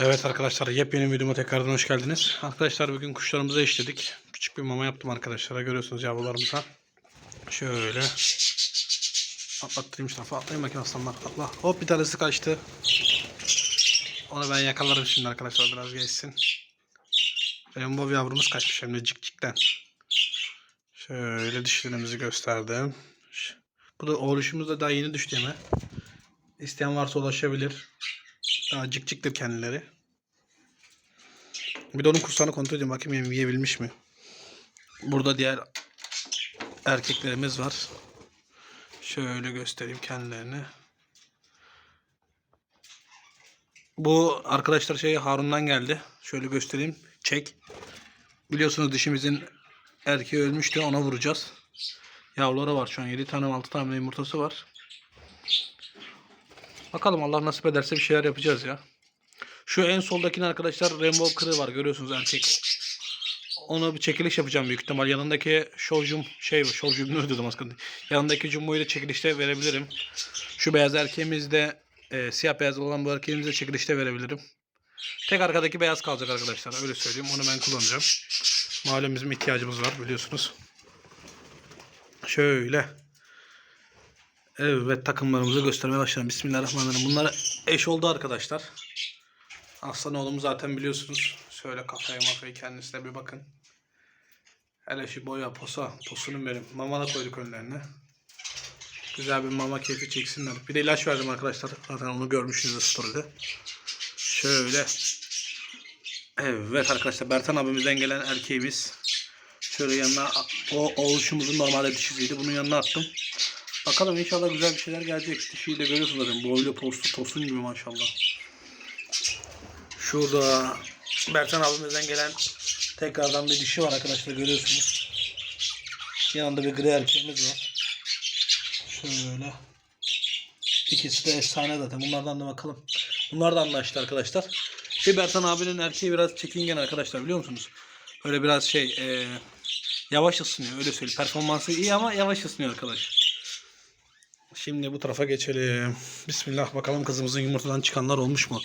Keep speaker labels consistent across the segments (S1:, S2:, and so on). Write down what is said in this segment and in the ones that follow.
S1: Evet arkadaşlar yepyeni videoma tekrardan hoş geldiniz. Arkadaşlar bugün kuşlarımızı eşledik. Küçük bir mama yaptım arkadaşlara. Görüyorsunuz yavrularımıza. Şöyle. Atlattırayım şu tarafa. Atlayın bakayım aslanlar. Atla. Hop bir tanesi kaçtı. Onu ben yakalarım şimdi arkadaşlar biraz geçsin. Rainbow yavrumuz kaçmış hem de cikcikten. Şöyle dişlerimizi gösterdim. Bu da oğluşumuz da daha yeni düştü yeme. İsteyen varsa ulaşabilir. Daha cik ciktir kendileri. Bir de onun kursağını kontrol edeyim bakayım yem yiyebilmiş mi? Burada diğer erkeklerimiz var. Şöyle göstereyim kendilerini. Bu arkadaşlar şey Harun'dan geldi. Şöyle göstereyim. Çek. Biliyorsunuz dişimizin erkeği ölmüştü. Ona vuracağız. Yavruları var şu an. 7 tane 6 tane yumurtası var. Bakalım Allah nasip ederse bir şeyler yapacağız ya. Şu en soldakinin arkadaşlar Rainbow kırığı var. Görüyorsunuz erkek. Ona bir çekiliş yapacağım büyük ihtimal. Yanındaki Showjum şey. Showjum ne dedim aslında. Yanındaki Jumbo'yu da çekilişte verebilirim. Şu beyaz erkeğimiz de e, siyah beyaz olan bu erkeğimizi de çekilişte verebilirim. Tek arkadaki beyaz kalacak arkadaşlar. Öyle söyleyeyim. Onu ben kullanacağım. Malum bizim ihtiyacımız var biliyorsunuz. Şöyle. Evet takımlarımızı göstermeye başlayalım. Bismillahirrahmanirrahim. Bunlar eş oldu arkadaşlar. Aslan oğlumu zaten biliyorsunuz. Şöyle kafaya mafaya kendisine bir bakın. Hele şu boya posa. Posunun benim. Mamana koyduk önlerine. Güzel bir mama keyfi çeksinler. Bir de ilaç verdim arkadaşlar. Zaten onu görmüşsünüz story'de. Şöyle. Evet arkadaşlar Bertan abimizden gelen erkeğimiz. Şöyle yanına o oluşumuzun normalde dişisiydi. Bunun yanına attım. Bakalım inşallah güzel bir şeyler gelecek. Dişiyi de görüyorsunuz zaten. Boylu postu tosun gibi maşallah. Şurada Bertan abimizden gelen tekrardan bir dişi var arkadaşlar görüyorsunuz. Yanında bir gri erkeğimiz var. Şöyle. İkisi de efsane zaten. Bunlardan da bakalım. Bunlar da anlaştı arkadaşlar. Bir Bertan abinin erkeği biraz çekingen arkadaşlar biliyor musunuz? Böyle biraz şey e, yavaş ısınıyor öyle söyleyeyim. Performansı iyi ama yavaş ısınıyor arkadaş. Şimdi bu tarafa geçelim. Bismillah bakalım kızımızın yumurtadan çıkanlar olmuş mu?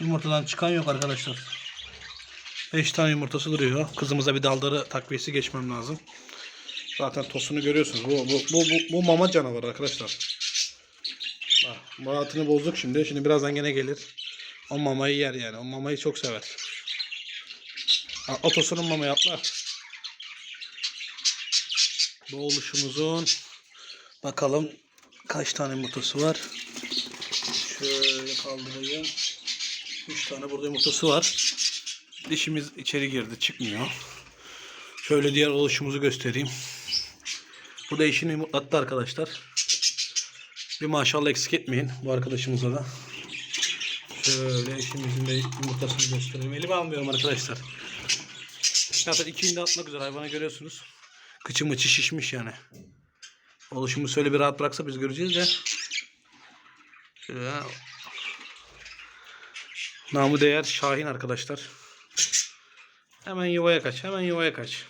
S1: Yumurtadan çıkan yok arkadaşlar. 5 tane yumurtası duruyor. Kızımıza bir daldarı takviyesi geçmem lazım. Zaten tosunu görüyorsunuz. Bu, bu, bu, bu, bu mama canavarı arkadaşlar. Bak, Murat'ını bozduk şimdi. Şimdi birazdan gene gelir. O mamayı yer yani. O mamayı çok sever. Atla tosunun mamayı atla. Bu bakalım kaç tane yumurtası var. Şöyle kaldırayım. 3 tane burada yumurtası var. Dişimiz içeri girdi çıkmıyor. Şöyle diğer oluşumuzu göstereyim. Bu da eşini yumurtlattı arkadaşlar. Bir maşallah eksik etmeyin bu arkadaşımıza da. Şöyle eşimizin de yumurtasını göstereyim. Elime almıyorum arkadaşlar. Zaten ikinci de atmak üzere hayvanı görüyorsunuz. Kıçı mıçı şişmiş yani. Oluşumu şöyle bir rahat bıraksa biz göreceğiz de. Namı değer Şahin arkadaşlar. Hemen yuvaya kaç. Hemen yuvaya kaç.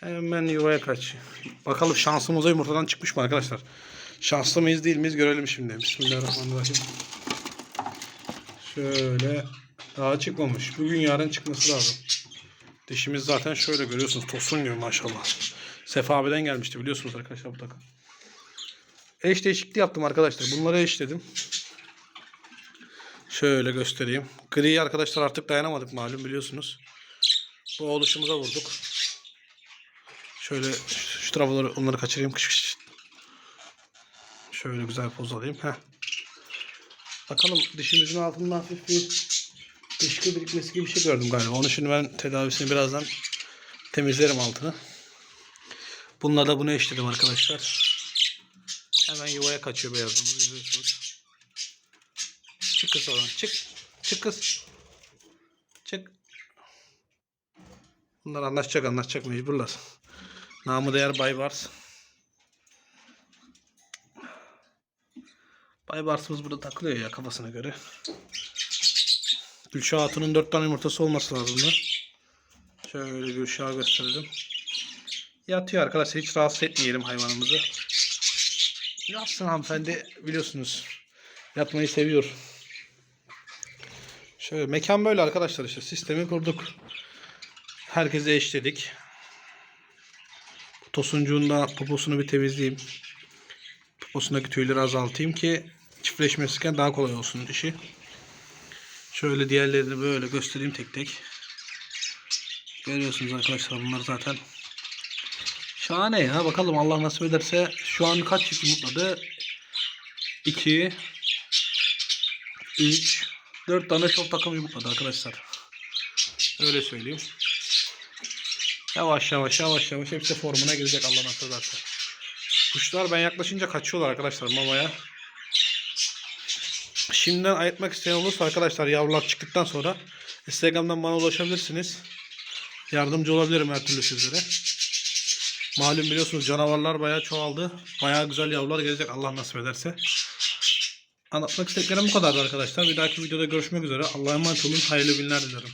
S1: Hemen yuvaya kaç. Bakalım şansımıza yumurtadan çıkmış mı arkadaşlar? Şanslı mıyız değil miyiz görelim şimdi. Bismillahirrahmanirrahim. Şöyle. Daha çıkmamış. Bugün yarın çıkması lazım. Dişimiz zaten şöyle görüyorsunuz. Tosun gibi maşallah. Sefa abiden gelmişti biliyorsunuz arkadaşlar bu takım. Eş değişikliği yaptım arkadaşlar. Bunları eşledim. Şöyle göstereyim. Gri arkadaşlar artık dayanamadık malum biliyorsunuz. Bu oluşumuza vurduk. Şöyle şu şu onları kaçırayım. Şöyle güzel poz alayım. Heh. Bakalım dişimizin altında hafif bir dışkı birikmesi gibi bir şey gördüm galiba. Onu şimdi ben tedavisini birazdan temizlerim altını. Bununla da bunu eşledim arkadaşlar. Hemen yuvaya kaçıyor beyazımız. Görüyorsunuz. Çık kız oradan. Çık. Çık kız. Çık. Bunlar anlaşacak anlaşacak mecburlar. Namı değer Baybars. Baybars'ımız burada takılıyor ya kafasına göre. Gülşah Hatun'un dört tane yumurtası olması lazımdı. Şöyle Gülşah'ı gösterelim. Yatıyor arkadaşlar. Hiç rahatsız etmeyelim hayvanımızı. Yatsın hanımefendi biliyorsunuz. Yatmayı seviyor. Şöyle mekan böyle arkadaşlar işte sistemi kurduk. Herkese eşledik. Tosuncuğun da poposunu bir temizleyeyim. Poposundaki tüyleri azaltayım ki çiftleşmesiyken daha kolay olsun işi. Şöyle diğerlerini böyle göstereyim tek tek. Görüyorsunuz arkadaşlar bunlar zaten. Şahane ya. Bakalım Allah nasip ederse şu an kaç çift yumurtladı? 2 3 4 tane şok takım yumurtladı arkadaşlar. Öyle söyleyeyim. Yavaş yavaş yavaş yavaş hepsi formuna girecek Allah nasip ederse. Kuşlar ben yaklaşınca kaçıyorlar arkadaşlar mamaya. Şimdiden ayırtmak isteyen olursa arkadaşlar yavrular çıktıktan sonra Instagram'dan bana ulaşabilirsiniz. Yardımcı olabilirim her türlü sizlere. Malum biliyorsunuz canavarlar bayağı çoğaldı. Bayağı güzel yavrular gelecek Allah nasip ederse. Anlatmak istediklerim bu kadardı arkadaşlar. Bir dahaki videoda görüşmek üzere. Allah'a emanet olun. Hayırlı günler dilerim.